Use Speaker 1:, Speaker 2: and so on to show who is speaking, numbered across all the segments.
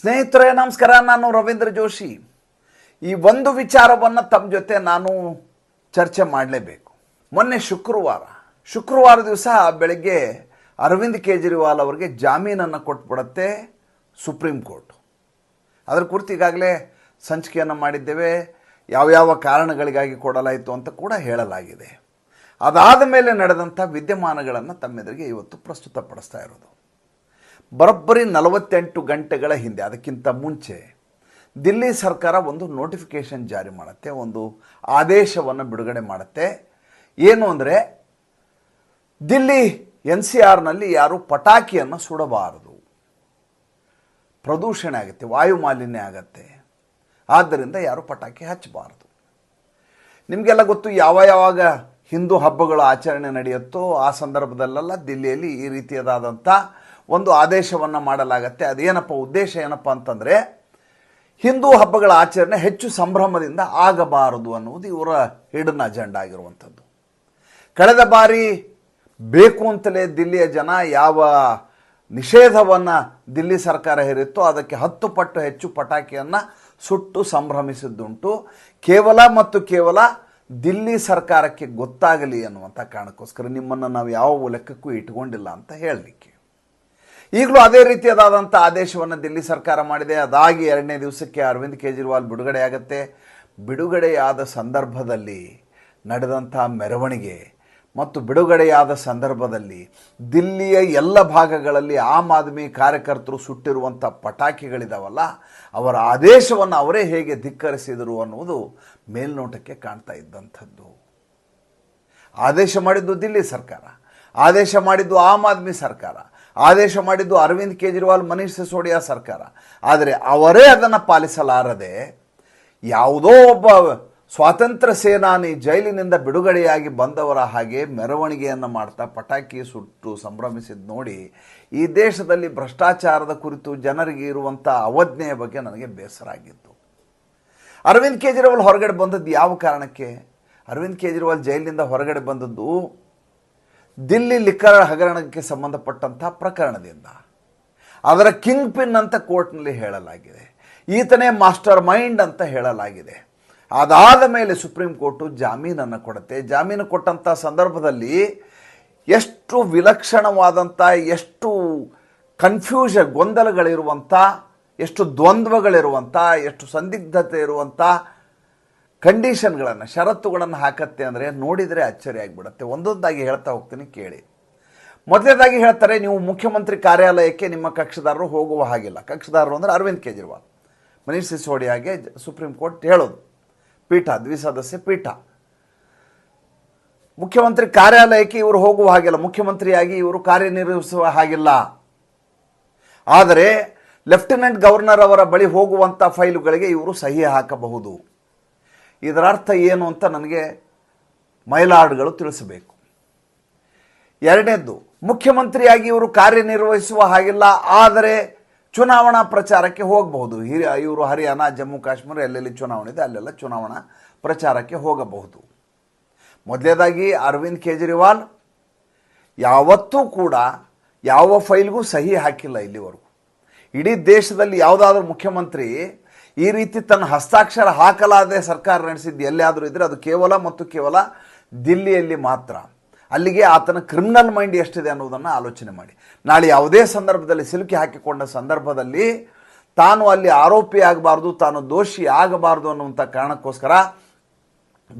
Speaker 1: ಸ್ನೇಹಿತರೇ, ನಮಸ್ಕಾರ. ನಾನು ರವೀಂದ್ರ ಜೋಶಿ. ಈ ಒಂದು ವಿಚಾರವನ್ನು ತಮ್ಮ ಜೊತೆ ನಾನು ಚರ್ಚೆ ಮಾಡಲೇಬೇಕು. ಮೊನ್ನೆ ಶುಕ್ರವಾರ ಶುಕ್ರವಾರ ದಿವಸ ಬೆಳಗ್ಗೆ ಅರವಿಂದ್ ಕೇಜ್ರಿವಾಲ್ ಅವರಿಗೆ ಜಾಮೀನನ್ನು ಕೊಟ್ಬಿಡತ್ತೆ ಸುಪ್ರೀಂ ಕೋರ್ಟ್. ಅದರ ಕುರಿತು ಈಗಾಗಲೇ ಸಂಚಿಕೆಯನ್ನು ಮಾಡಿದ್ದೇವೆ. ಯಾವ್ಯಾವ ಕಾರಣಗಳಿಗಾಗಿ ಕೊಡಲಾಯಿತು ಅಂತ ಕೂಡ ಹೇಳಲಾಗಿದೆ. ಅದಾದ ಮೇಲೆ ನಡೆದಂಥ ವಿದ್ಯಮಾನಗಳನ್ನು ತಮ್ಮೆದುರಿಗೆ ಇವತ್ತು ಪ್ರಸ್ತುತಪಡಿಸ್ತಾ ಇರೋದು. ಬರೋಬ್ಬರಿ ನಲವತ್ತೆಂಟು ಗಂಟೆಗಳ ಹಿಂದೆ, ಅದಕ್ಕಿಂತ ಮುಂಚೆ ದಿಲ್ಲಿ ಸರ್ಕಾರ ಒಂದು ನೋಟಿಫಿಕೇಷನ್ ಜಾರಿ ಮಾಡುತ್ತೆ, ಒಂದು ಆದೇಶವನ್ನು ಬಿಡುಗಡೆ ಮಾಡುತ್ತೆ. ಏನು ಅಂದರೆ, ದಿಲ್ಲಿ ಎನ್ ಸಿ ಆರ್ನಲ್ಲಿ ಯಾರು ಪಟಾಕಿಯನ್ನು ಸುಡಬಾರದು. ಪ್ರದೂಷಣೆ ಆಗುತ್ತೆ ವಾಯುಮಾಲಿನ್ಯ ಆಗತ್ತೆ. ಆದ್ದರಿಂದ ಯಾರು ಪಟಾಕಿ ಹಚ್ಚಬಾರದು. ನಿಮಗೆಲ್ಲ ಗೊತ್ತು ಯಾವ ಯಾವಾಗ ಹಿಂದೂ ಹಬ್ಬಗಳ ಆಚರಣೆ ನಡೆಯುತ್ತೋ ಆ ಸಂದರ್ಭದಲ್ಲೆಲ್ಲ ದಿಲ್ಲಿಯಲ್ಲಿ ಈ ರೀತಿಯದಾದಂಥ ಒಂದು ಆದೇಶವನ್ನು ಮಾಡಲಾಗತ್ತೆ. ಅದೇನಪ್ಪ ಉದ್ದೇಶ ಏನಪ್ಪ ಅಂತಂದರೆ, ಹಿಂದೂ ಹಬ್ಬಗಳ ಆಚರಣೆ ಹೆಚ್ಚು ಸಂಭ್ರಮದಿಂದ ಆಗಬಾರದು ಅನ್ನುವುದು ಇವರ ಹಿಡನ್ ಅಜೆಂಡಾ ಆಗಿರುವಂಥದ್ದು. ಕಳೆದ ಬಾರಿ ಬೇಕು ಅಂತಲೇ ದಿಲ್ಲಿಯ ಜನ ಯಾವ ನಿಷೇಧವನ್ನು ದಿಲ್ಲಿ ಸರ್ಕಾರ ಹೇರಿತ್ತೋ ಅದಕ್ಕೆ ಹತ್ತು ಪಟ್ಟು ಹೆಚ್ಚು ಪಟಾಕಿಯನ್ನು ಸುಟ್ಟು ಸಂಭ್ರಮಿಸಿದ್ದುಂಟು. ಕೇವಲ ಮತ್ತು ಕೇವಲ ದಿಲ್ಲಿ ಸರ್ಕಾರಕ್ಕೆ ಗೊತ್ತಾಗಲಿ ಅನ್ನುವಂಥ ಕಾರಣಕ್ಕೋಸ್ಕರ ನಿಮ್ಮನ್ನು ನಾವು ಯಾವ ಲೆಕ್ಕಕ್ಕೂ ಇಟ್ಕೊಂಡಿಲ್ಲ ಅಂತ ಹೇಳಲಿಕ್ಕೆ. ಈಗಲೂ ಅದೇ ರೀತಿಯಾದಂಥ ಆದೇಶವನ್ನು ದಿಲ್ಲಿ ಸರ್ಕಾರ ಮಾಡಿದೆ. ಅದಾಗಿ ಎರಡನೇ ದಿವಸಕ್ಕೆ ಅರವಿಂದ್ ಕೇಜ್ರಿವಾಲ್ ಬಿಡುಗಡೆಯಾಗತ್ತೆ. ಬಿಡುಗಡೆಯಾದ ಸಂದರ್ಭದಲ್ಲಿ ನಡೆದಂಥ ಮೆರವಣಿಗೆ ಮತ್ತು ಬಿಡುಗಡೆಯಾದ ಸಂದರ್ಭದಲ್ಲಿ ದಿಲ್ಲಿಯ ಎಲ್ಲ ಭಾಗಗಳಲ್ಲಿ ಆಮ್ ಆದ್ಮಿ ಕಾರ್ಯಕರ್ತರು ಸುಟ್ಟಿರುವಂಥ ಪಟಾಕಿಗಳಿದಾವಲ್ಲ, ಅವರ ಆದೇಶವನ್ನು ಅವರೇ ಹೇಗೆ ಧಿಕ್ಕರಿಸಿದರು ಅನ್ನುವುದು ಮೇಲ್ನೋಟಕ್ಕೆ ಕಾಣ್ತಾ ಇದ್ದಂಥದ್ದು. ಆದೇಶ ಮಾಡಿದ್ದು ದಿಲ್ಲಿ ಸರ್ಕಾರ, ಆದೇಶ ಮಾಡಿದ್ದು ಆಮ್ ಆದ್ಮಿ ಸರ್ಕಾರ ಆದೇಶ ಮಾಡಿದ್ದು ಅರವಿಂದ್ ಕೇಜ್ರಿವಾಲ್, ಮನೀಶ್ ಸಿಸೋಡಿಯಾ ಸರ್ಕಾರ. ಆದರೆ ಅವರೇ ಅದನ್ನು ಪಾಲಿಸಲಾರದೆ ಯಾವುದೋ ಒಬ್ಬ ಸ್ವಾತಂತ್ರ್ಯ ಸೇನಾನಿ ಜೈಲಿನಿಂದ ಬಿಡುಗಡೆಯಾಗಿ ಬಂದವರ ಹಾಗೆ ಮೆರವಣಿಗೆಯನ್ನು ಮಾಡ್ತಾ ಪಟಾಕಿ ಸುಟ್ಟು ಸಂಭ್ರಮಿಸಿದ್ದು ನೋಡಿ ಈ ದೇಶದಲ್ಲಿ ಭ್ರಷ್ಟಾಚಾರದ ಕುರಿತು ಜನರಿಗೆ ಇರುವಂಥ ಅವಜ್ಞೆಯ ಬಗ್ಗೆ ನನಗೆ ಬೇಸರ ಆಗಿತ್ತು. ಅರವಿಂದ್ ಕೇಜ್ರಿವಾಲ್ ಹೊರಗಡೆ ಬಂದದ್ದು ಯಾವ ಕಾರಣಕ್ಕೆ? ಅರವಿಂದ್ ಕೇಜ್ರಿವಾಲ್ ಜೈಲಿನಿಂದ ಹೊರಗಡೆ ಬಂದದ್ದು ದಿಲ್ಲಿ ಲಿಕ್ಕರ್ ಹಗರಣಕ್ಕೆ ಸಂಬಂಧಪಟ್ಟಂಥ ಪ್ರಕರಣದಿಂದ. ಅದರ ಕಿಂಗ್ ಪಿನ್ ಅಂತ ಕೋರ್ಟ್ನಲ್ಲಿ ಹೇಳಲಾಗಿದೆ. ಈತನೇ ಮಾಸ್ಟರ್ ಮೈಂಡ್ ಅಂತ ಹೇಳಲಾಗಿದೆ. ಅದಾದ ಮೇಲೆ ಸುಪ್ರೀಂ ಕೋರ್ಟು ಜಾಮೀನನ್ನು ಕೊಡುತ್ತೆ. ಜಾಮೀನು ಕೊಟ್ಟಂಥ ಸಂದರ್ಭದಲ್ಲಿ ಎಷ್ಟು ವಿಲಕ್ಷಣವಾದಂಥ, ಎಷ್ಟು ಕನ್ಫ್ಯೂಷ, ಗೊಂದಲಗಳಿರುವಂಥ, ಎಷ್ಟು ದ್ವಂದ್ವಗಳಿರುವಂಥ, ಎಷ್ಟು ಸಂದಿಗ್ಧತೆ ಇರುವಂಥ ಕಂಡೀಷನ್ಗಳನ್ನು, ಷರತ್ತುಗಳನ್ನು ಹಾಕತ್ತೆ ಅಂದರೆ ನೋಡಿದರೆ ಅಚ್ಚರಿ ಆಗಿಬಿಡುತ್ತೆ. ಒಂದೊಂದಾಗಿ ಹೇಳ್ತಾ ಹೋಗ್ತೀನಿ, ಕೇಳಿ. ಮೊದಲನೇದಾಗಿ ಹೇಳ್ತಾರೆ, ನೀವು ಮುಖ್ಯಮಂತ್ರಿ ಕಾರ್ಯಾಲಯಕ್ಕೆ ನಿಮ್ಮ ಕಕ್ಷದಾರರು ಹೋಗುವ ಹಾಗಿಲ್ಲ. ಕಕ್ಷದಾರರು ಅಂದರೆ ಅರವಿಂದ್ ಕೇಜ್ರಿವಾಲ್. ಮನೀಶ್ ಸಿಸೋಡಿಯಾಗೆ ಸುಪ್ರೀಂ ಕೋರ್ಟ್ ಹೇಳೋದು. ಪೀಠ, ದ್ವಿಸದಸ್ಯ ಪೀಠ. ಮುಖ್ಯಮಂತ್ರಿ ಕಾರ್ಯಾಲಯಕ್ಕೆ ಇವರು ಹೋಗುವ ಹಾಗಿಲ್ಲ. ಮುಖ್ಯಮಂತ್ರಿಯಾಗಿ ಇವರು ಕಾರ್ಯನಿರ್ವಹಿಸುವ ಹಾಗಿಲ್ಲ. ಆದರೆ ಲೆಫ್ಟಿನೆಂಟ್ ಗವರ್ನರ್ ಅವರ ಬಳಿ ಹೋಗುವಂಥ ಫೈಲುಗಳಿಗೆ ಇವರು ಸಹಿ ಹಾಕಬಹುದು. ಇದರ ಅರ್ಥ ಏನು ಅಂತ ನನಗೆ ಮೈಲಾಡ್ಗಳು ತಿಳಿಸಬೇಕು. ಎರಡನೇದ್ದು, ಮುಖ್ಯಮಂತ್ರಿಯಾಗಿ ಇವರು ಕಾರ್ಯನಿರ್ವಹಿಸುವ ಹಾಗಿಲ್ಲ, ಆದರೆ ಚುನಾವಣಾ ಪ್ರಚಾರಕ್ಕೆ ಹೋಗಬಹುದು. ಹಿರಿಯ ಇವರು ಹರಿಯಾಣ, ಜಮ್ಮು, ಕಾಶ್ಮೀರ, ಎಲ್ಲೆಲ್ಲಿ ಚುನಾವಣೆ ಇದೆ, ಅಲ್ಲೆಲ್ಲ ಚುನಾವಣಾ ಪ್ರಚಾರಕ್ಕೆ ಹೋಗಬಹುದು. ಮೊದಲನೇದಾಗಿ ಅರವಿಂದ್ ಕೇಜ್ರಿವಾಲ್, ಯಾವತ್ತೂ ಕೂಡ ಯಾವ ಫೈಲ್ಗೂ ಸಹಿ ಹಾಕಿಲ್ಲ ಇಲ್ಲಿವರೆಗೂ. ಇಡೀ ದೇಶದಲ್ಲಿ ಯಾವುದಾದ್ರೂ ಮುಖ್ಯಮಂತ್ರಿ ಈ ರೀತಿ ತನ್ನ ಹಸ್ತಾಕ್ಷರ ಹಾಕಲಾದೆ ಸರ್ಕಾರ ನಡೆಸಿದ್ದು ಎಲ್ಲಿಯಾದರೂ ಇದ್ದರೆ ಅದು ಕೇವಲ ಮತ್ತು ಕೇವಲ ದಿಲ್ಲಿಯಲ್ಲಿ ಮಾತ್ರ. ಅಲ್ಲಿಗೆ ಆತನ ಕ್ರಿಮಿನಲ್ ಮೈಂಡ್ ಎಷ್ಟಿದೆ ಅನ್ನೋದನ್ನು ಆಲೋಚನೆ ಮಾಡಿ. ನಾಳೆ ಯಾವುದೇ ಸಂದರ್ಭದಲ್ಲಿ ಸಿಲುಕಿ ಹಾಕಿಕೊಂಡ ಸಂದರ್ಭದಲ್ಲಿ ತಾನು ಅಲ್ಲಿ ಆರೋಪಿ ಆಗಬಾರ್ದು, ತಾನು ದೋಷಿ ಆಗಬಾರ್ದು ಅನ್ನುವಂಥ ಕಾರಣಕ್ಕೋಸ್ಕರ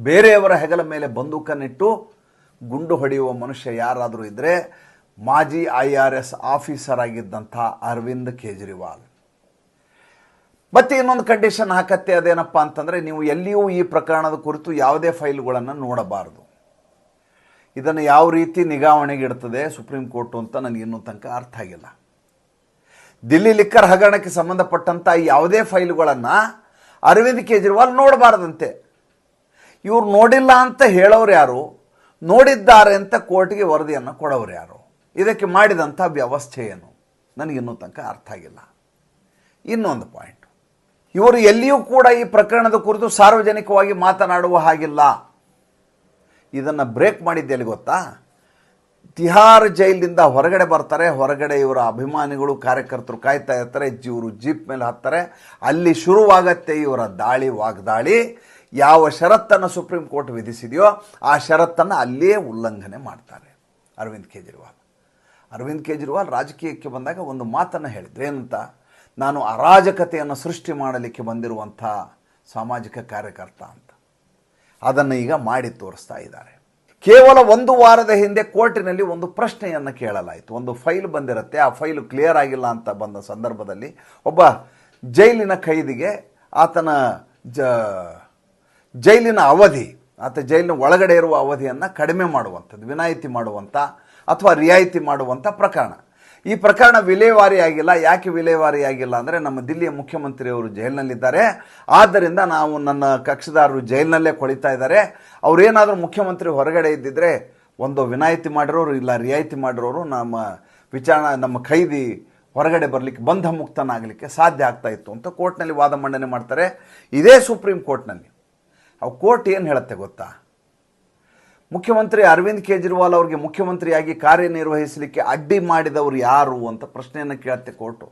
Speaker 1: ಬೇರೆಯವರ ಹೆಗಲ ಮೇಲೆ ಬಂದೂಕನ್ನಿಟ್ಟು ಗುಂಡು ಹೊಡೆಯುವ ಮನುಷ್ಯ ಯಾರಾದರೂ ಇದ್ದರೆ ಮಾಜಿ ಐ ಆರ್ ಎಸ್ ಆಫೀಸರ್ ಆಗಿದ್ದಂಥ ಅರವಿಂದ್ ಕೇಜ್ರಿವಾಲ್. ಮತ್ತೆ ಇನ್ನೊಂದು ಕಂಡೀಷನ್ ಹಾಕತ್ತೆ ಅದೇನಪ್ಪ ಅಂತಂದರೆ ನೀವು ಎಲ್ಲಿಯೂ ಈ ಪ್ರಕರಣದ ಕುರಿತು ಯಾವುದೇ ಫೈಲ್ಗಳನ್ನು ನೋಡಬಾರದು. ಇದನ್ನು ಯಾವ ರೀತಿ ನಿಗಾವಣೆಗೆ ಇಡ್ತದೆ ಸುಪ್ರೀಂ ಕೋರ್ಟು ಅಂತ ನನಗೆ ಇನ್ನೂ ತನಕ ಅರ್ಥ ಆಗಿಲ್ಲ. ದಿಲ್ಲಿ ಲಿಕ್ಕರ್ ಹಗರಣಕ್ಕೆ ಸಂಬಂಧಪಟ್ಟಂಥ ಯಾವುದೇ ಫೈಲ್ಗಳನ್ನು ಅರವಿಂದ್ ಕೇಜ್ರಿವಾಲ್ ನೋಡಬಾರ್ದಂತೆ. ಇವ್ರು ನೋಡಿಲ್ಲ ಅಂತ ಹೇಳೋರು ಯಾರು? ನೋಡಿದ್ದಾರೆ ಅಂತ ಕೋರ್ಟ್ಗೆ ವರದಿಯನ್ನು ಕೊಡೋರು ಯಾರು? ಇದಕ್ಕೆ ಮಾಡಿದಂಥ ವ್ಯವಸ್ಥೆ ಏನು ನನಗಿನ್ನೂ ತನಕ ಅರ್ಥ ಆಗಿಲ್ಲ. ಇನ್ನೊಂದು ಪಾಯಿಂಟ್ ಇವರು ಎಲ್ಲಿಯೂ ಕೂಡ ಈ ಪ್ರಕರಣದ ಕುರಿತು ಸಾರ್ವಜನಿಕವಾಗಿ ಮಾತನಾಡುವ ಹಾಗಿಲ್ಲ. ಇದನ್ನು ಬ್ರೇಕ್ ಮಾಡಿದ್ದೆ ಎಲ್ಲಿ ಗೊತ್ತಾ? ತಿಹಾರ್ ಜೈಲಿನಿಂದ ಹೊರಗಡೆ ಬರ್ತಾರೆ, ಹೊರಗಡೆ ಇವರ ಅಭಿಮಾನಿಗಳು, ಕಾರ್ಯಕರ್ತರು ಕಾಯ್ತಾ ಇರ್ತಾರೆ, ಇವರು ಜೀಪ್ ಮೇಲೆ ಹತ್ತಾರೆ ಅಲ್ಲಿ ಶುರುವಾಗತ್ತೆ ಇವರ ದಾಳಿ, ವಾಗ್ದಾಳಿ. ಯಾವ ಷರತ್ತನ್ನು ಸುಪ್ರೀಂ ಕೋರ್ಟ್ ವಿಧಿಸಿದೆಯೋ ಆ ಷರತ್ತನ್ನು ಅಲ್ಲಿಯೇ ಉಲ್ಲಂಘನೆ ಮಾಡ್ತಾರೆ. ಅರವಿಂದ್ ಕೇಜ್ರಿವಾಲ್. ಅರವಿಂದ್ ಕೇಜ್ರಿವಾಲ್ ರಾಜಕೀಯಕ್ಕೆ ಬಂದಾಗ ಒಂದು ಮಾತನ್ನು ಹೇಳಿದ್ರು. ಏನಂತ? ನಾನು ಅರಾಜಕತೆಯನ್ನು ಸೃಷ್ಟಿ ಮಾಡಲಿಕ್ಕೆ ಬಂದಿರುವಂಥ ಸಾಮಾಜಿಕ ಕಾರ್ಯಕರ್ತ ಅಂತ. ಅದನ್ನು ಈಗ ಮಾಡಿ ತೋರಿಸ್ತಾ ಇದ್ದಾರೆ. ಕೇವಲ ಒಂದು ವಾರದ ಹಿಂದೆ ಕೋರ್ಟಿನಲ್ಲಿ ಒಂದು ಪ್ರಶ್ನೆಯನ್ನು ಕೇಳಲಾಯಿತು. ಒಂದು ಫೈಲ್ ಬಂದಿರುತ್ತೆ. ಆ ಫೈಲು ಕ್ಲಿಯರ್ ಆಗಿಲ್ಲ ಅಂತ ಬಂದ ಸಂದರ್ಭದಲ್ಲಿ ಒಬ್ಬ ಜೈಲಿನ ಖೈದಿಗೆ ಆತನ ಜ, ಜೈಲಿನ ಅವಧಿ, ಆತ ಜೈಲಿನ ಒಳಗಡೆ ಇರುವ ಅವಧಿಯನ್ನು ಕಡಿಮೆ ಮಾಡುವಂಥದ್ದು, ವಿನಾಯಿತಿ ಮಾಡುವಂಥ ಅಥವಾ ರಿಯಾಯಿತಿ ಮಾಡುವಂಥ ಪ್ರಕರಣ. ಈ ಪ್ರಕರಣ ವಿಲೇವಾರಿ ಆಗಿಲ್ಲ. ಯಾಕೆ ವಿಲೇವಾರಿ ಆಗಿಲ್ಲ ಅಂದರೆ ನಮ್ಮ ದಿಲ್ಲಿಯ ಮುಖ್ಯಮಂತ್ರಿಯವರು ಜೈಲಿನಲ್ಲಿದ್ದಾರೆ. ಆದ್ದರಿಂದ ನಾವು ನನ್ನ ಕಕ್ಷದಾರರು ಜೈಲಿನಲ್ಲೇ ಕೊಳಿತಾ ಇದ್ದಾರೆ. ಅವರೇನಾದರೂ ಮುಖ್ಯಮಂತ್ರಿ ಹೊರಗಡೆ ಇದ್ದಿದ್ರೆ ಒಂದು ವಿನಾಯಿತಿ ಮಾಡಿರೋರು ಇಲ್ಲ, ರಿಯಾಯಿತಿ ಮಾಡಿರೋರು ನಮ್ಮ ವಿಚಾರಣೆ, ನಮ್ಮ ಖೈದಿ ಹೊರಗಡೆ ಬರಲಿಕ್ಕೆ ಬಂಧ ಮುಕ್ತನಾಗಲಿಕ್ಕೆ ಸಾಧ್ಯ ಆಗ್ತಾ ಇತ್ತು ಅಂತ ಕೋರ್ಟ್ನಲ್ಲಿ ವಾದ ಮಂಡನೆ ಮಾಡ್ತಾರೆ. ಇದೇ ಸುಪ್ರೀಂ ಕೋರ್ಟ್ನಲ್ಲಿ. ಅವು ಕೋರ್ಟ್ ಏನು ಹೇಳುತ್ತೆ ಗೊತ್ತಾ? ಮುಖ್ಯಮಂತ್ರಿ ಅರವಿಂದ್ ಕೇಜ್ರಿವಾಲ್ ಅವರಿಗೆ ಮುಖ್ಯಮಂತ್ರಿಯಾಗಿ ಕಾರ್ಯನಿರ್ವಹಿಸಲಿಕ್ಕೆ ಅಡ್ಡಿ ಮಾಡಿದವರು ಯಾರು ಅಂತ ಪ್ರಶ್ನೆಯನ್ನು ಕೇಳುತ್ತೆ ಕೋರ್ಟು.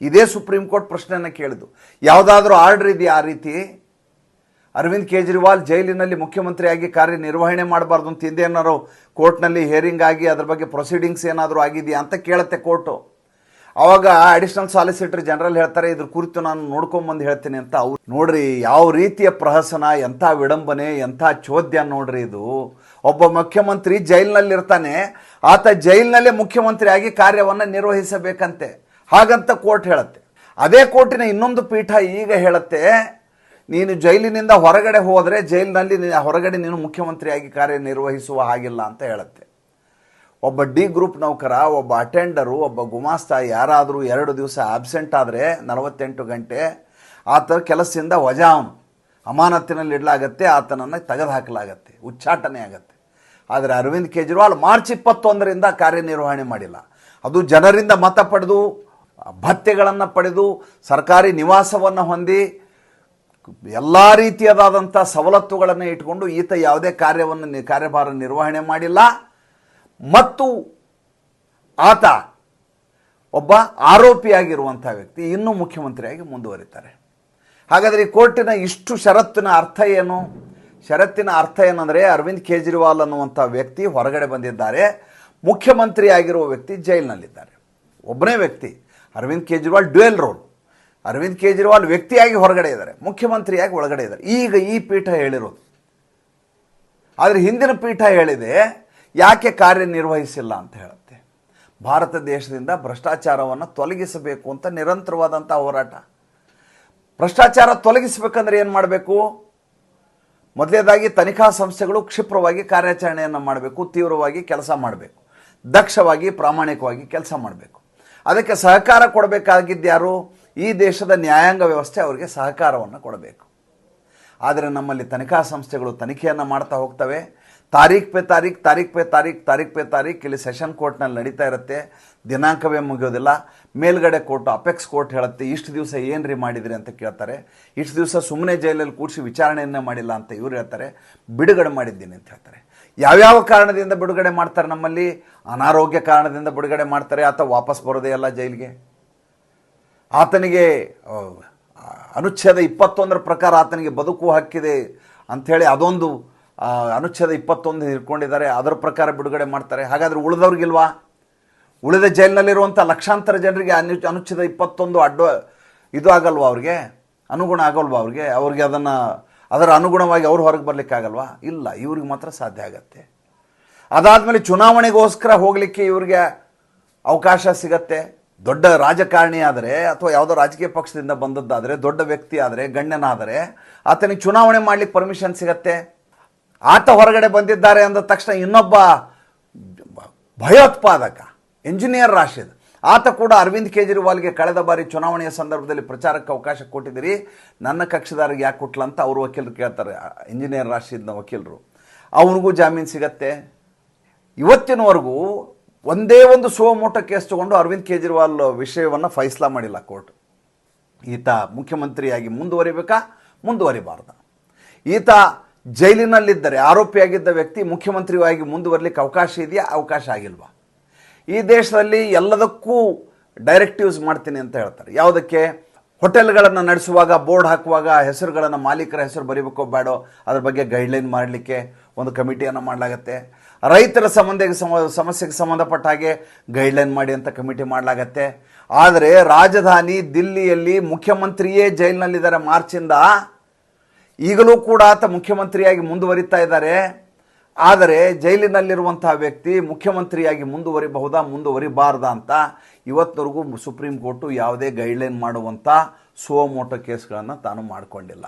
Speaker 1: ಇದೇ ಸುಪ್ರೀಂ ಕೋರ್ಟ್ ಪ್ರಶ್ನೆಯನ್ನು ಕೇಳಿದು ಯಾವುದಾದ್ರೂ ಆರ್ಡರ್ ಇದೆಯಾ ಆ ರೀತಿ? ಅರವಿಂದ್ ಕೇಜ್ರಿವಾಲ್ ಜೈಲಿನಲ್ಲಿ ಮುಖ್ಯಮಂತ್ರಿಯಾಗಿ ಕಾರ್ಯನಿರ್ವಹಣೆ ಮಾಡಬಾರ್ದು ಅಂತ ಹಿಂದೆ ಏನಾರು ಕೋರ್ಟ್ನಲ್ಲಿ ಹೇರಿಂಗ್ ಆಗಿ ಅದ್ರ ಬಗ್ಗೆ ಪ್ರೊಸೀಡಿಂಗ್ಸ್ ಏನಾದರೂ ಆಗಿದೆಯಾ ಅಂತ ಕೇಳುತ್ತೆ ಕೋರ್ಟು. ಆವಾಗ ಅಡಿಷನಲ್ ಸಾಲಿಸಿಟರ್ ಜನರಲ್ ಹೇಳ್ತಾರೆ, ಇದ್ರ ಕುರಿತು ನಾನು ನೋಡ್ಕೊಂಬಂದು ಹೇಳ್ತೀನಿ ಅಂತ ಅವ್ರು. ನೋಡ್ರಿ, ಯಾವ ರೀತಿಯ ಪ್ರಹಸನ, ಎಂಥ ವಿಡಂಬನೆ, ಎಂಥ ಚೋದ್ಯ ನೋಡ್ರಿ ಇದು. ಒಬ್ಬ ಮುಖ್ಯಮಂತ್ರಿ ಜೈಲಿನಲ್ಲಿರ್ತಾನೆ, ಆತ ಜೈಲಿನಲ್ಲೇ ಮುಖ್ಯಮಂತ್ರಿ ಆಗಿ ಕಾರ್ಯವನ್ನು ನಿರ್ವಹಿಸಬೇಕಂತೆ. ಹಾಗಂತ ಕೋರ್ಟ್ ಹೇಳುತ್ತೆ. ಅದೇ ಕೋರ್ಟಿನ ಇನ್ನೊಂದು ಪೀಠ ಈಗ ಹೇಳುತ್ತೆ, ನೀನು ಜೈಲಿನಿಂದ ಹೊರಗಡೆ ಹೋದರೆ ಜೈಲಿನಲ್ಲಿ ಹೊರಗಡೆ ನೀನು ಮುಖ್ಯಮಂತ್ರಿಯಾಗಿ ಕಾರ್ಯನಿರ್ವಹಿಸುವ ಹಾಗಿಲ್ಲ ಅಂತ ಹೇಳುತ್ತೆ. ಒಬ್ಬ ಡಿ ಗ್ರೂಪ್ ನೌಕರ, ಒಬ್ಬ ಅಟೆಂಡರು, ಒಬ್ಬ ಗುಮಾಸ್ತ ಯಾರಾದರೂ ಎರಡು ದಿವಸ ಆಬ್ಸೆಂಟ್ ಆದರೆ ನಲವತ್ತೆಂಟು ಗಂಟೆ, ಆತ ಕೆಲಸದಿಂದ ವಜಾ ಅವನು. ಅಮಾನತಿನಲ್ಲಿ ಇಡಲಾಗತ್ತೆ, ಆತನನ್ನು ತೆಗೆದುಹಾಕಲಾಗತ್ತೆ ಉಚ್ಚಾಟನೆ ಆಗತ್ತೆ. ಆದರೆ ಅರವಿಂದ್ ಕೇಜ್ರಿವಾಲ್ ಮಾರ್ಚ್ ಇಪ್ಪತ್ತೊಂದರಿಂದ ಕಾರ್ಯನಿರ್ವಹಣೆ ಮಾಡಿಲ್ಲ. ಅದು ಜನರಿಂದ ಮತ ಪಡೆದು, ಭತ್ಯೆಗಳನ್ನು ಪಡೆದು, ಸರ್ಕಾರಿ ನಿವಾಸವನ್ನು ಹೊಂದಿ, ಎಲ್ಲ ರೀತಿಯದಾದಂಥ ಸವಲತ್ತುಗಳನ್ನು ಇಟ್ಕೊಂಡು ಈತ ಯಾವುದೇ ಕಾರ್ಯವನ್ನು ಕಾರ್ಯಭಾರ ನಿರ್ವಹಣೆ ಮಾಡಿಲ್ಲ. ಮತ್ತು ಆತ ಒಬ್ಬ ಆರೋಪಿಯಾಗಿರುವಂಥ ವ್ಯಕ್ತಿ ಇನ್ನೂ ಮುಖ್ಯಮಂತ್ರಿಯಾಗಿ ಮುಂದುವರಿತಾರೆ. ಹಾಗಾದರೆ ಈ ಕೋರ್ಟಿನ ಇಷ್ಟು ಷರತ್ತಿನ ಅರ್ಥ ಏನು? ಷರತ್ತಿನ ಅರ್ಥ ಏನಂದರೆ ಅರವಿಂದ್ ಕೇಜ್ರಿವಾಲ್ ಅನ್ನುವಂಥ ವ್ಯಕ್ತಿ ಹೊರಗಡೆ ಬಂದಿದ್ದಾರೆ. ಮುಖ್ಯಮಂತ್ರಿ ಆಗಿರುವ ವ್ಯಕ್ತಿ ಜೈಲಿನಲ್ಲಿದ್ದಾರೆ. ಒಬ್ಬನೇ ವ್ಯಕ್ತಿ, ಅರವಿಂದ್ ಕೇಜ್ರಿವಾಲ್ ಡ್ಯುಯಲ್ ರೋಲ್. ಅರವಿಂದ್ ಕೇಜ್ರಿವಾಲ್ ವ್ಯಕ್ತಿಯಾಗಿ ಹೊರಗಡೆ ಇದ್ದಾರೆ, ಮುಖ್ಯಮಂತ್ರಿಯಾಗಿ ಒಳಗಡೆ ಇದ್ದಾರೆ. ಈಗ ಈ ಪೀಠ ಹೇಳಿರೋದು. ಆದರೆ ಹಿಂದಿನ ಪೀಠ ಹೇಳಿದೆ, ಯಾಕೆ ಕಾರ್ಯನಿರ್ವಹಿಸಿಲ್ಲ ಅಂತ ಹೇಳುತ್ತೆ. ಭಾರತ ದೇಶದಿಂದ ಭ್ರಷ್ಟಾಚಾರವನ್ನು ತೊಲಗಿಸಬೇಕು ಅಂತ ನಿರಂತರವಾದಂಥ ಹೋರಾಟ. ಭ್ರಷ್ಟಾಚಾರ ತೊಲಗಿಸಬೇಕಂದ್ರೆ ಏನು ಮಾಡಬೇಕು? ಮೊದಲೇದಾಗಿ ತನಿಖಾ ಸಂಸ್ಥೆಗಳು ಕ್ಷಿಪ್ರವಾಗಿ ಕಾರ್ಯಾಚರಣೆಯನ್ನು ಮಾಡಬೇಕು, ತೀವ್ರವಾಗಿ ಕೆಲಸ ಮಾಡಬೇಕು, ದಕ್ಷವಾಗಿ, ಪ್ರಾಮಾಣಿಕವಾಗಿ ಕೆಲಸ ಮಾಡಬೇಕು. ಅದಕ್ಕೆ ಸಹಕಾರ ಕೊಡಬೇಕಾಗಿದ್ದು ಯಾರು? ಈ ದೇಶದ ನ್ಯಾಯಾಂಗ ವ್ಯವಸ್ಥೆ ಅವರಿಗೆ ಸಹಕಾರವನ್ನು ಕೊಡಬೇಕು. ಆದರೆ ನಮ್ಮಲ್ಲಿ ತನಿಖಾ ಸಂಸ್ಥೆಗಳು ತನಿಖೆಯನ್ನು ಮಾಡ್ತಾ ಹೋಗ್ತವೆ. ತಾರೀಖ್ ಪೇ ತಾರೀಖ್ ತಾರೀಖ್ ಪೇ ತಾರೀಖ್ ತಾರೀಖ್ ಪೇ ತಾರೀಖ್. ಇಲ್ಲಿ ಸೆಷನ್ ಕೋರ್ಟ್ನಲ್ಲಿ ನಡೀತಾ ಇರುತ್ತೆ. ದಿನಾಂಕವೇ ಮುಗಿಯೋದಿಲ್ಲ. ಮೇಲ್ಗಡೆ ಕೋರ್ಟ್, ಅಪೆಕ್ಸ್ ಕೋರ್ಟ್ ಹೇಳುತ್ತೆ, ಇಷ್ಟು ದಿವಸ ಏನು ರೀ ಮಾಡಿದ್ರಿ ಅಂತ ಕೇಳ್ತಾರೆ. ಇಷ್ಟು ದಿವಸ ಸುಮ್ಮನೆ ಜೈಲಲ್ಲಿ ಕೂಡಿಸಿ ವಿಚಾರಣೆಯನ್ನೇ ಮಾಡಿಲ್ಲ ಅಂತ ಇವ್ರು ಹೇಳ್ತಾರೆ. ಬಿಡುಗಡೆ ಮಾಡಿದ್ದೀನಿ ಅಂತ ಹೇಳ್ತಾರೆ. ಯಾವ್ಯಾವ ಕಾರಣದಿಂದ ಬಿಡುಗಡೆ ಮಾಡ್ತಾರೆ ನಮ್ಮಲ್ಲಿ? ಅನಾರೋಗ್ಯ ಕಾರಣದಿಂದ ಬಿಡುಗಡೆ ಮಾಡ್ತಾರೆ. ಆತ ವಾಪಸ್ ಬರೋದೇ ಅಲ್ಲ ಜೈಲಿಗೆ. ಆತನಿಗೆ ಅನುಚ್ಛೇದ ಇಪ್ಪತ್ತೊಂದರ ಪ್ರಕಾರ ಆತನಿಗೆ ಬದುಕು ಹಕ್ಕಿದೆ ಅಂಥೇಳಿ ಅದೊಂದು ಅನುಚ್ಛೇದ ಇಪ್ಪತ್ತೊಂದು ಇಟ್ಕೊಂಡಿದ್ದಾರೆ. ಅದರ ಪ್ರಕಾರ ಬಿಡುಗಡೆ ಮಾಡ್ತಾರೆ. ಹಾಗಾದ್ರೆ ಉಳಿದವ್ರಿಗಿಲ್ವಾ? ಉಳಿದ ಜೈಲಿನಲ್ಲಿರುವಂಥ ಲಕ್ಷಾಂತರ ಜನರಿಗೆ ಅನು, ಅನುಚ್ಛೇದ ಇಪ್ಪತ್ತೊಂದು ಅಡ್ಡ, ಇದು ಆಗಲ್ವಾ ಅವ್ರಿಗೆ? ಅನುಗುಣ ಆಗಲ್ವಾ ಅವ್ರಿಗೆ? ಅವ್ರಿಗೆ ಅದನ್ನು, ಅದರ ಅನುಗುಣವಾಗಿ ಅವ್ರು ಹೊರಗೆ ಬರಲಿಕ್ಕಾಗಲ್ವಾ ಇಲ್ಲ, ಇವ್ರಿಗೆ ಮಾತ್ರ ಸಾಧ್ಯ ಆಗತ್ತೆ. ಅದಾದಮೇಲೆ ಚುನಾವಣೆಗೋಸ್ಕರ ಹೋಗಲಿಕ್ಕೆ ಇವ್ರಿಗೆ ಅವಕಾಶ ಸಿಗತ್ತೆ. ದೊಡ್ಡ ರಾಜಕಾರಣಿ ಆದರೆ, ಅಥವಾ ಯಾವುದೋ ರಾಜಕೀಯ ಪಕ್ಷದಿಂದ ಬಂದದ್ದಾದರೆ, ದೊಡ್ಡ ವ್ಯಕ್ತಿ ಆದರೆ, ಗಣ್ಯನಾದರೆ, ಆತನಿಗೆ ಚುನಾವಣೆ ಮಾಡಲಿಕ್ಕೆ ಪರ್ಮಿಷನ್ ಸಿಗತ್ತೆ. ಆತ ಹೊರಗಡೆ ಬಂದಿದ್ದಾರೆ ಅಂದ ತಕ್ಷಣ ಇನ್ನೊಬ್ಬ ಭಯೋತ್ಪಾದಕ ಇಂಜಿನಿಯರ್ ರಾಶಿದ್. ಆತ ಕೂಡ ಅರವಿಂದ್ ಕೇಜ್ರಿವಾಲ್ಗೆ ಕಳೆದ ಬಾರಿ ಚುನಾವಣೆಯ ಸಂದರ್ಭದಲ್ಲಿ ಪ್ರಚಾರಕ್ಕೆ ಅವಕಾಶ ಕೊಟ್ಟಿದ್ದೀರಿ. ನನ್ನ ಕಕ್ಷದಾರಿಗೆ ಯಾಕೆ ಕೊಟ್ಲ ಅಂತ ಅವ್ರ ವಕೀಲರು ಕೇಳ್ತಾರೆ. ಇಂಜಿನಿಯರ್ ರಾಶಿದ್ನ ವಕೀಲರು. ಅವನಿಗೂ ಜಾಮೀನು ಸಿಗತ್ತೆ. ಇವತ್ತಿನವರೆಗೂ ಒಂದೇ ಒಂದು ಸುವಮೋಟ ಕೇಸ್ ತಗೊಂಡು ಅರವಿಂದ್ ಕೇಜ್ರಿವಾಲ್ ವಿಷಯವನ್ನು ಫೈಸಲಾ ಮಾಡಿಲ್ಲ ಕೋರ್ಟ್. ಈತ ಮುಖ್ಯಮಂತ್ರಿಯಾಗಿ ಮುಂದುವರಿಬೇಕಾ? ಮುಂದುವರಿಬಾರ್ದ. ಈತ ಜೈಲಿನಲ್ಲಿದ್ದರೆ ಆರೋಪಿಯಾಗಿದ್ದ ವ್ಯಕ್ತಿ ಮುಖ್ಯಮಂತ್ರಿಯಾಗಿ ಮುಂದುವರಲಿಕ್ಕೆ ಅವಕಾಶ ಇದೆಯಾ? ಅವಕಾಶ ಆಗಿಲ್ವಾ? ಈ ದೇಶದಲ್ಲಿ ಎಲ್ಲದಕ್ಕೂ ಡೈರೆಕ್ಟಿವ್ಸ್ ಮಾಡ್ತೀನಿ ಅಂತ ಹೇಳ್ತಾರೆ. ಯಾವುದಕ್ಕೆ? ಹೋಟೆಲ್ಗಳನ್ನು ನಡೆಸುವಾಗ, ಬೋರ್ಡ್ ಹಾಕುವಾಗ ಹೆಸರುಗಳನ್ನು ಮಾಲೀಕರ ಹೆಸರು ಬರೀಬೇಕೋ ಬೇಡೋ ಅದ್ರ ಬಗ್ಗೆ ಗೈಡ್ಲೈನ್ ಮಾಡಲಿಕ್ಕೆ ಒಂದು ಕಮಿಟಿಯನ್ನು ಮಾಡಲಾಗತ್ತೆ. ರೈತರ ಸಂಬಂಧ ಸಮ, ಸಮಸ್ಯೆಗೆ ಸಂಬಂಧಪಟ್ಟ ಹಾಗೆ ಗೈಡ್ಲೈನ್ ಮಾಡಿ ಅಂತ ಕಮಿಟಿ ಮಾಡಲಾಗತ್ತೆ. ಆದರೆ ರಾಜಧಾನಿ ದಿಲ್ಲಿಯಲ್ಲಿ ಮುಖ್ಯಮಂತ್ರಿಯೇ ಜೈಲಿನಲ್ಲಿದ್ದಾರೆ ಮಾರ್ಚಿಂದ ಈಗಲೂ ಕೂಡ ಆತ ಮುಖ್ಯಮಂತ್ರಿಯಾಗಿ ಮುಂದುವರಿತಾ ಇದ್ದಾರೆ. ಆದರೆ ಜೈಲಿನಲ್ಲಿರುವಂತಹ ವ್ಯಕ್ತಿ ಮುಖ್ಯಮಂತ್ರಿಯಾಗಿ ಮುಂದುವರಿಬಹುದಾ, ಮುಂದುವರಿಬಾರ್ದ ಅಂತ ಇವತ್ತಿನವರೆಗೂ ಸುಪ್ರೀಂ ಕೋರ್ಟು ಯಾವುದೇ ಗೈಡ್ಲೈನ್ ಮಾಡುವಂಥ ಸುವಮೋಟೋ ಕೇಸ್ಗಳನ್ನು ತಾನು ಮಾಡಿಕೊಂಡಿಲ್ಲ.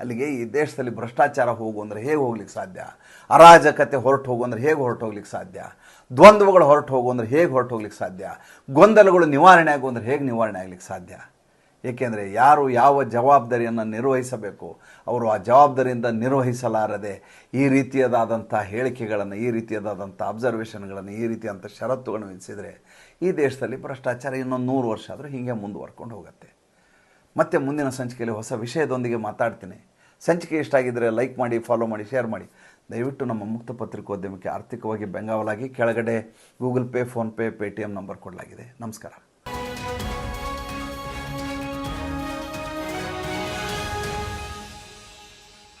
Speaker 1: ಅಲ್ಲಿಗೆ ಈ ದೇಶದಲ್ಲಿ ಭ್ರಷ್ಟಾಚಾರ ಹೋಗು ಅಂದರೆ ಹೇಗೆ ಹೋಗ್ಲಿಕ್ಕೆ ಸಾಧ್ಯ? ಅರಾಜಕತೆ ಹೊರಟು ಹೋಗು ಅಂದರೆ ಹೇಗೆ ಹೊರಟು ಹೋಗ್ಲಿಕ್ಕೆ ಸಾಧ್ಯ? ದ್ವಂದ್ವಗಳು ಹೊರಟು ಹೋಗು ಅಂದರೆ ಹೇಗೆ ಹೊರಟು ಹೋಗ್ಲಿಕ್ಕೆ ಸಾಧ್ಯ? ಗೊಂದಲಗಳು ನಿವಾರಣೆ ಆಗು ಅಂದರೆ ಹೇಗೆ ನಿವಾರಣೆ ಆಗ್ಲಿಕ್ಕೆ ಸಾಧ್ಯ? ಏಕೆಂದರೆ ಯಾರು ಯಾವ ಜವಾಬ್ದಾರಿಯನ್ನು ನಿರ್ವಹಿಸಬೇಕು, ಅವರು ಆ ಜವಾಬ್ದಾರಿಯಿಂದ ನಿರ್ವಹಿಸಲಾರದೆ ಈ ರೀತಿಯದಾದಂಥ ಹೇಳಿಕೆಗಳನ್ನು, ಈ ರೀತಿಯದಾದಂಥ ಅಬ್ಸರ್ವೇಷನ್ಗಳನ್ನು ಈ ರೀತಿಯಾದಂಥ ಷರತ್ತುಗಳನ್ನು ವಿಧಿಸಿದರೆ ಈ ದೇಶದಲ್ಲಿ ಭ್ರಷ್ಟಾಚಾರ ಇನ್ನೊಂದು ನೂರು ವರ್ಷ ಆದರೂ ಹೀಗೆ ಮುಂದುವರ್ಕೊಂಡು ಹೋಗುತ್ತೆ. ಮತ್ತೆ ಮುಂದಿನ ಸಂಚಿಕೆಯಲ್ಲಿ ಹೊಸ ವಿಷಯದೊಂದಿಗೆ ಮಾತಾಡ್ತೀನಿ. ಸಂಚಿಕೆ ಇಷ್ಟ ಆಗಿದ್ದರೆ ಲೈಕ್ ಮಾಡಿ ಫಾಲೋ ಮಾಡಿ ಶೇರ್ ಮಾಡಿ. ದಯವಿಟ್ಟು ನಮ್ಮ ಮುಕ್ತ ಪತ್ರಿಕೋದ್ಯಮಕ್ಕೆ ಆರ್ಥಿಕವಾಗಿ ಬೆಂಗಾವಲಾಗಿ, ಕೆಳಗಡೆ Google pay PhonePe Paytm number ಕೊಡಲಾಗಿದೆ. ನಮಸ್ಕಾರ.